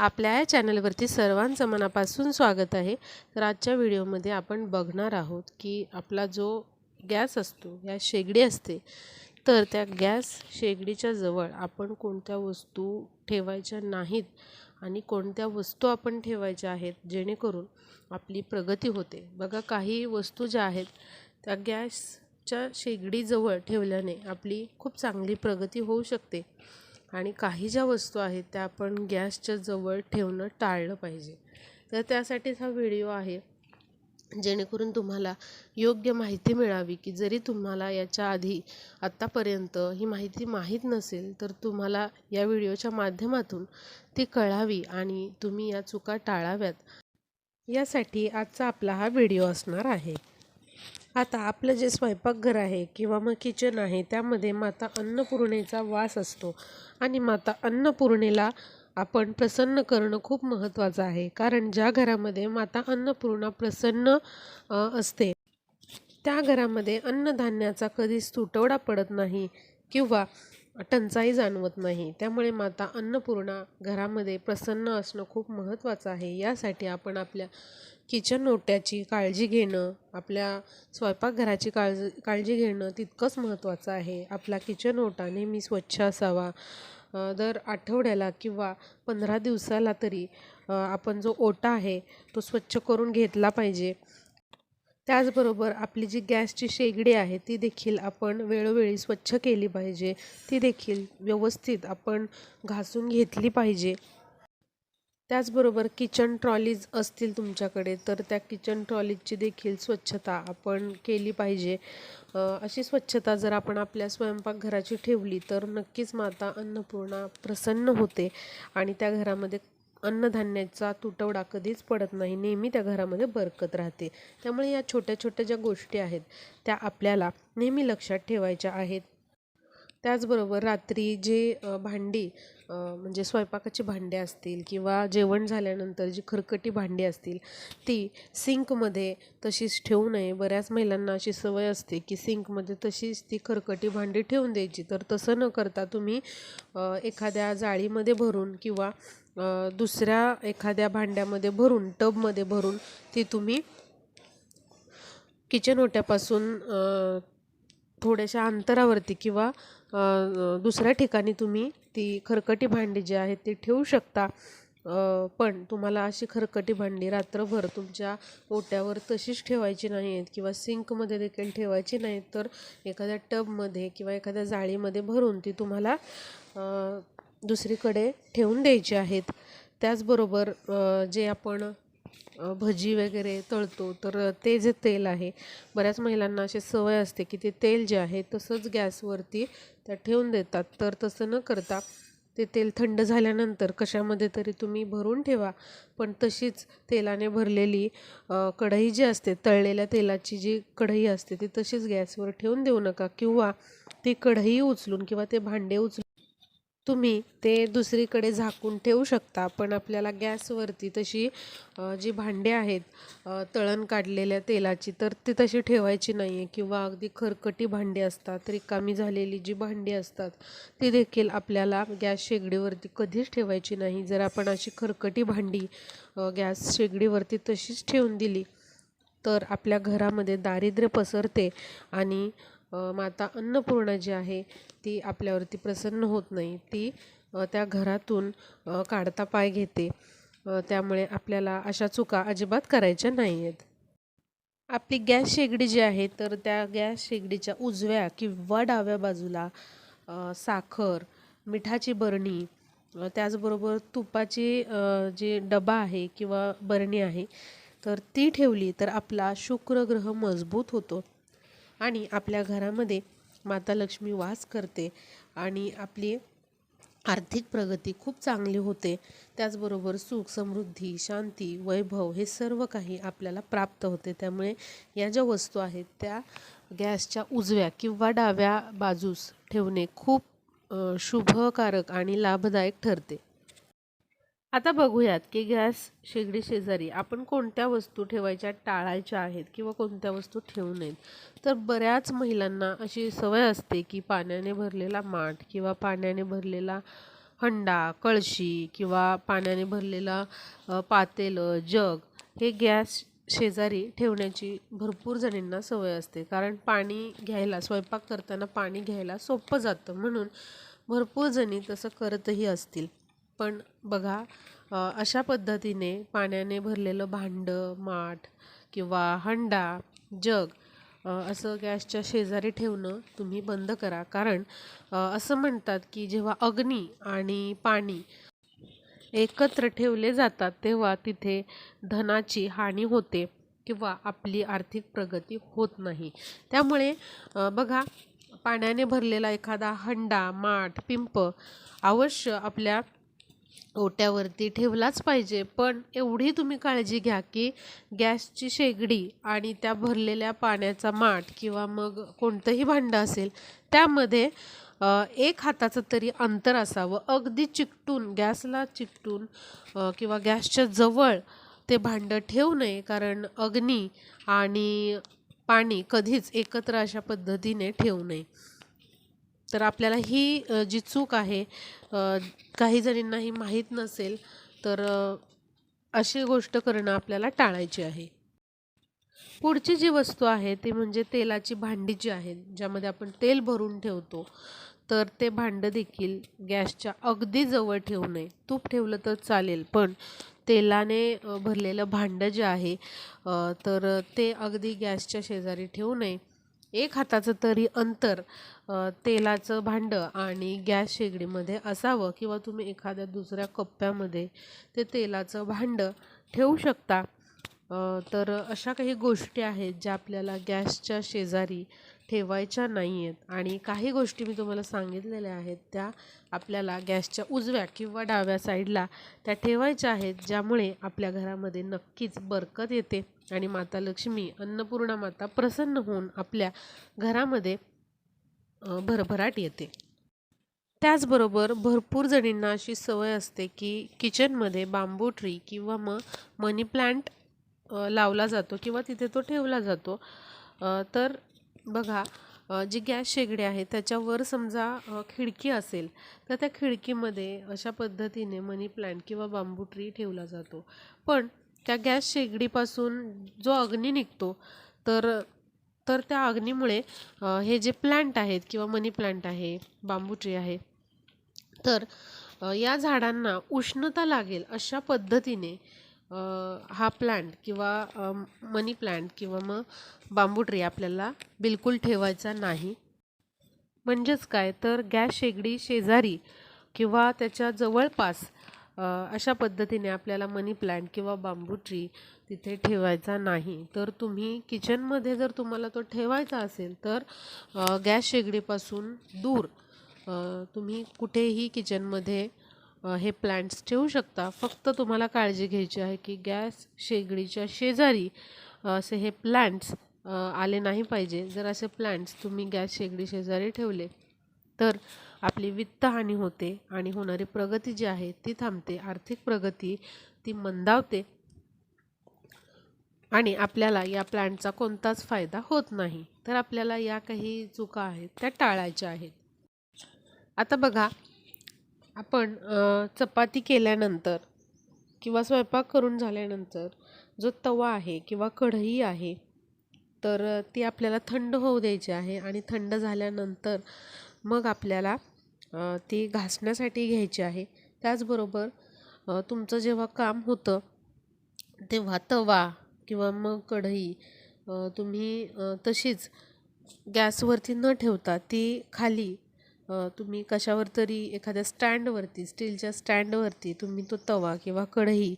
आपल्या या चॅनलवरती सर्वांचं मनापासून स्वागत आहे. तर आजच्या व्हिडिओमध्ये आपण बघणार आहोत की आपला जो गॅस असतो या शेगडी असते तर त्या गॅस शेगडीच्या जवळ आपण कोणत्या वस्तू ठेवायच्या नाहीत आणि कोणत्या वस्तू आपण ठेवायच्या आहेत जेणेकरून आपली प्रगती होते. बघा काही वस्तू ज्या आहेत त्या गॅसच्या शेगडीजवळ ठेवल्याने आपली खूप चांगली प्रगती होऊ शकते. आणि काही ज्या वस्तू आहेत त्या आपण गॅसच्या जवळ ठेवणं टाळलं पाहिजे. तर त्यासाठीच हा व्हिडिओ आहे. जेणेकरून तुम्हाला योग्य माहिती मिळावी की जरी तुम्हाला याच्या आधी आत्तापर्यंत ही माहिती माहीत नसेल तर तुम्हाला या व्हिडिओच्या माध्यमातून ती कळावी आणि तुम्ही या चुका टाळाव्यात. यासाठी आजचा आपला हा व्हिडिओ असणार आहे. आता आपलं जे स्वयंपाकघर आहे किंवा मग किचन आहे त्यामध्ये माता अन्नपूर्णेचा वास असतो. आणि माता अन्नपूर्णेला आपण प्रसन्न करणं खूप महत्त्वाचं आहे. कारण ज्या घरामध्ये माता अन्नपूर्णा प्रसन्न असते त्या घरामध्ये अन्नधान्याचा कधीच तुटवडा पडत नाही किंवा टंचाई जाणवत नाही. त्यामुळे माता अन्नपूर्णा घरामध्ये प्रसन्न असणं खूप महत्त्वाचं आहे. यासाठी आपण आपल्या किचन ओट्याची काळजी घेणं आपल्या स्वयंपाकघराची काळजी काळजी घेणं तितकंच महत्त्वाचं आहे. आपला किचन ओटा नेहमी स्वच्छ असावा. दर आठवड्याला किंवा पंधरा दिवसाला तरी आपण जो ओटा आहे तो स्वच्छ करून घेतला पाहिजे. त्याचबरोबर आपली जी गॅसची शेगडी आहे ती देखील आपण वेळोवेळी स्वच्छ केली पाहिजे. ती देखील व्यवस्थित आपण घासून घेतली पाहिजे. त्याचबरोबर किचन ट्रॉलीज असतील तुमच्याकडे तर त्या किचन ट्रॉलीजची देखील स्वच्छता आपण केली पाहिजे. अशी स्वच्छता जर आपण आपल्या स्वयंपाकघराची ठेवली तर नक्कीच माता अन्नपूर्णा प्रसन्न होते आणि त्या घरामध्ये अन्नधान्याचा तुटवडा कधीच पडत नाही नेहमी त्या घरामध्ये बरकत राहते. त्यामुळे या छोट्या छोट्या ज्या गोष्टी आहेत त्या आपल्याला नेहमी लक्षात ठेवायच्या आहेत. त्याचबरोबर रात्री जे भांडी म्हणजे स्वयंपाकाची भांडी असतील किंवा जेवण झाल्यानंतर जी खरकटी भांडी असतील ती सिंकमध्ये तशीच ठेवू नये. बऱ्याच महिलांना अशी सवय असते की सिंकमध्ये तशीच ती खरकटी भांडी ठेवून द्यायची. तर तसं न करता तुम्ही एखाद्या जाळीमध्ये भरून किंवा दुसऱ्या एखाद्या भांड्यामध्ये भरून टबमध्ये भरून ती तुम्ही किचन ओट्यापासून थोड्याशा अंतरावरती किंवा दुसऱ्या ठिकाणी तुम्ही ती खरकटी भांडी जी आहेत ती ठेवू शकता. पण तुम्हाला अशी खरकटी भांडी रात्रभर तुमच्या ओट्यावर तशीच ठेवायची नाही आहेत किंवा सिंकमध्ये देखील ठेवायची नाहीत. तर एखाद्या टबमध्ये किंवा एखाद्या जाळीमध्ये भरून ती तुम्हाला दुसरीकडे ठेवून द्यायची आहेत. त्याचबरोबर जे आपण भजी वगैरे तळतो. तर ते जे तेल आहे बऱ्याच महिलांना अशी सवय असते की ते तेल जे आहे तसंच गॅसवरती त्या ठेवून देतात. तर तसं न करता ते तेल थंड झाल्यानंतर कशामध्ये तरी तुम्ही भरून ठेवा. पण तशीच तेलाने भरलेली कढई जी असते तळलेल्या तेलाची जी कढई असते ती तशीच गॅसवर ठेवून देऊ नका. किंवा ती कढई उचलून किंवा ते भांडे उचलून तुम्ही ते दुसरीकडे झाकून ठेवू शकता पण आपल्याला गॅसवरती तशी जी भांडी आहेत तळण काढलेल्या तेलाची तर ती तशी ठेवायची नाही आहे किंवा अगदी खरकटी भांडी असतात रिकामी झालेली जी भांडी असतात ती देखील आपल्याला गॅस शेगडीवरती कधीच ठेवायची नाही. जर आपण अशी खरकटी भांडी गॅस शेगडीवरती तशीच ठेवून दिली तर आपल्या घरामध्ये दारिद्र्य पसरते आणि माता अन्नपूर्णा जी आहे ती आपल्यावरती प्रसन्न होत नाही. ती त्या घरातून काढता पाय घेते. त्यामुळे आपल्याला अशा चुका अजिबात करायच्या नाही आहेत आपली गॅस शेगडी जी आहे तर त्या गॅस शेगडीच्या उजव्या किंवा डाव्या बाजूला साखर मिठाची बरणी त्याचबरोबर तुपाची जी डबा आहे किंवा बरणी आहे तर ती ठेवली तर आपला शुक्र ग्रह मजबूत होतो. आणि आपल्या घरामध्ये माता लक्ष्मी वास करते आणि आपली आर्थिक प्रगती खूप चांगली होते. त्याचबरोबर सुख समृद्धी शांती वैभव हे सर्व काही आपल्याला प्राप्त होते. त्यामुळे या ज्या वस्तू आहेत त्या गॅसच्या उजव्या किंवा डाव्या बाजूस ठेवणे खूप शुभकारक आणि लाभदायक ठरते. आता बघूयात की गॅस शेगडी शेजारी आपण कोणत्या वस्तू ठेवायच्या टाळायच्या आहेत किंवा कोणत्या वस्तू ठेवू नयेत? तर बऱ्याच महिलांना अशी सवय असते की पाण्याने भरलेला माठ किंवा पाण्याने भरलेला हंडा कळशी किंवा पाण्याने भरलेला पातेलं जग हे गॅस शेजारी ठेवण्याची भरपूर जणींना सवय असते. कारण पाणी घ्यायला स्वयंपाक करताना पाणी घ्यायला सोपं जातं. म्हणून भरपूर जणी तसं करतही असतील. पण बघा अशा पद्धतीने पाण्याने भरलेलं भांडं माठ किंवा हंडा जग असं गॅसच्या शेजारी ठेवणं तुम्ही बंद करा. कारण असं म्हणतात की जेव्हा अग्नी आणि पाणी एकत्र ठेवले जातात तेव्हा तिथे धनाची हानी होते किंवा आपली आर्थिक प्रगती होत नाही. त्यामुळे बघा पाण्याने भरलेला एखादा हंडा माठ पिंप अवश्य आपल्या ओट्यावरती ठेवलाच पाहिजे. पण एवढी तुम्ही काळजी घ्या की गॅसची शेगडी आणि त्या भरलेल्या पाण्याचा माठ किंवा मग कोणतंही भांडं असेल त्यामध्ये एक हाताचं तरी अंतर असावं. अगदी चिकटून गॅसला चिकटून किंवा गॅसच्या जवळ ते भांडं ठेवू नये. कारण अग्नी आणि पाणी कधीच एकत्र अशा पद्धतीने ठेवू नये. तर आपल्याला ही जी चूक आहे काही जणींना ही माहीत नसेल तर अशी गोष्ट करणं आपल्याला टाळायची आहे. पुढची जी वस्तू आहे ती म्हणजे तेलाची भांडी जी आहेत ज्यामध्ये आपण तेल भरून ठेवतो तर ते भांडं देखील गॅसच्या अगदी जवळ ठेवू नये. तूप ठेवलं तर चालेल पण तेलाने भरलेलं भांडं जे आहे तर ते अगदी गॅसच्या शेजारी ठेवू नये. एक हाताचं तरी अंतर तेलाचं भांडं आणि गॅस शेगडीमध्ये असावं किंवा तुम्ही एखाद्या दुसऱ्या कप्प्यामध्ये ते तेलाचं भांडं ठेवू शकता. तर अशा काही गोष्टी आहेत ज्या आपल्याला गॅसच्या शेजारी ठेवायच्या नाही आहेत आणि काही गोष्टी मी तुम्हाला सांगितलेल्या आहेत त्या आपल्याला गॅसच्या उजव्या किंवा डाव्या साईडला त्या ठेवायच्या आहेत ज्यामुळे आपल्या घरामध्ये नक्कीच बरकत येते आणि माता लक्ष्मी अन्नपूर्णा माता प्रसन्न होऊन आपल्या घरामध्ये भरभराट येते. त्याचबरोबर भरपूर जणींना अशी सवय असते की किचनमध्ये बांबू ट्री किंवा मग मनी प्लांट लावला जातो किंवा तिथे तो ठेवला जातो. तर बघा जी गॅस शेगडी आहे त्याच्यावर समजा खिडकी असेल तर त्या खिडकीमध्ये अशा पद्धतीने मनी प्लांट किंवा बांबू ट्री ठेवला जातो. पण त्या गॅस शेगडीपासून जो अग्नी निघतो तर तर त्या अग्नीमुळे हे जे प्लांट आहेत किंवा मनी प्लांट आहे बांबू ट्री आहे तर या झाडांना उष्णता लागेल अशा पद्धतीने हा प्लांट किंवा मनी प्लांट किंवा मग बांबू ट्री आपल्याला बिलकुल ठेवायचा नाही. म्हणजेच काय? तर गॅस शेगडी शेजारी किंवा त्याच्या जवळपास अशा पद्धतीने आपल्याला मनी प्लांट किंवा बांबू ट्री तिथे ठेवायचा नाही. तर तुम्ही किचनमध्ये जर तुम्हाला तो ठेवायचा असेल तर गॅस शेगडीपासून दूर तुम्ही कुठेही किचनमध्ये हे प्लांट्स ठेवू शकता. फक्त तुम्हाला काळजी घ्यायची आहे की गॅस शेगडीच्या शेजारी असे हे प्लांट्स आले नाही पाहिजे. जर असे प्लांट्स तुम्ही गॅस शेगडी शेजारी ठेवले तर आपली वित्तहानी होते आणि होणारी प्रगती जी आहे ती थांबते. आर्थिक प्रगती ती मंदावते आणि आपल्याला या प्लांटचा कोणताच फायदा होत नाही. तर आपल्याला या काही चुका आहेत त्या टाळायच्या आहेत. आता बघा आपण चपाती केल्यानंतर किंवा स्वयंपाक करून झाल्यानंतर जो तवा आहे किंवा कढई आहे तर ती आपल्याला थंड होऊ द्यायची आहे आणि थंड झाल्यानंतर मग आपल्याला ती घासण्यासाठी घ्यायची आहे. त्याचबरोबर तुमचं जेव्हा काम होतं तेव्हा तवा किंवा मग कढई तुम्ही तशीच गॅसवरती न ठेवता ती खाली तुम्ही कशावर तरी एखाद्या स्टँडवरती स्टीलच्या स्टँडवरती तुम्ही तो तवा किंवा कढई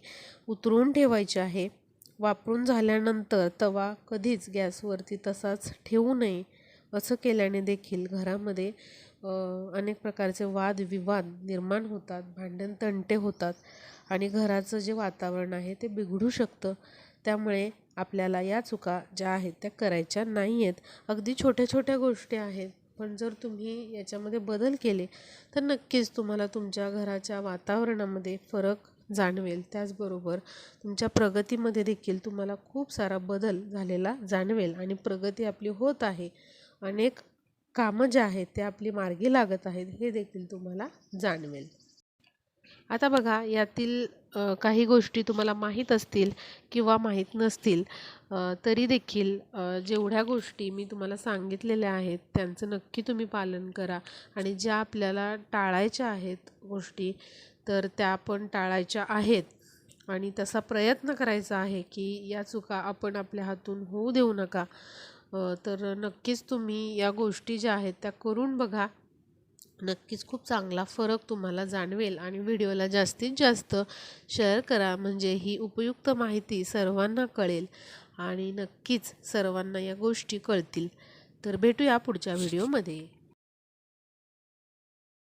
उतरून ठेवायची आहे. वापरून झाल्यानंतर तवा कधीच गॅसवरती तसाच ठेवू नये असं केल्याने देखील घरामध्ये अनेक प्रकारचे वाद विवाद निर्माण होतात भांडण तंटे होतात आणि घराचं जे वातावरण आहे ते बिघडू शकतं. त्यामुळे आपल्याला या चुका ज्या आहेत त्या करायच्या नाही आहेत अगदी छोट्या छोट्या गोष्टी आहेत. पण जर तुम्ही याच्यामध्ये बदल केले तर नक्कीच तुम्हाला तुमच्या घराच्या वातावरणामध्ये फरक जाणवेल. त्याचबरोबर तुमच्या प्रगतीमध्ये देखील तुम्हाला खूप सारा बदल झालेला जाणवेल आणि प्रगती आपली होत आहे. अनेक कामं जे आहेत ते आपली मार्गी लागत आहेत हे देखील तुम्हाला जाणवेल. आता बघा यातील काही गोष्टी तुम्हाला माहीत असतील किंवा माहीत नसतील तरी देखील जेवढ्या गोष्टी मी तुम्हाला सांगितलेल्या आहेत त्यांचं नक्की तुम्ही पालन करा. आणि ज्या आपल्याला टाळायच्या आहेत गोष्टी तर त्या पण टाळायच्या आहेत. आणि तसा प्रयत्न करायचा आहे की या चुका आपण आपल्या हातून होऊ देऊ नका. तर नक्कीच तुम्ही या गोष्टी ज्या आहेत त्या करून बघा. नक्कीच खूप चांगला फरक तुम्हाला जाणवेल आणि व्हिडिओला जास्तीत जास्त शेअर करा म्हणजे ही उपयुक्त माहिती सर्वांना कळेल आणि नक्कीच सर्वांना या गोष्टी कळतील. तर भेटूया पुढच्या व्हिडिओमध्ये.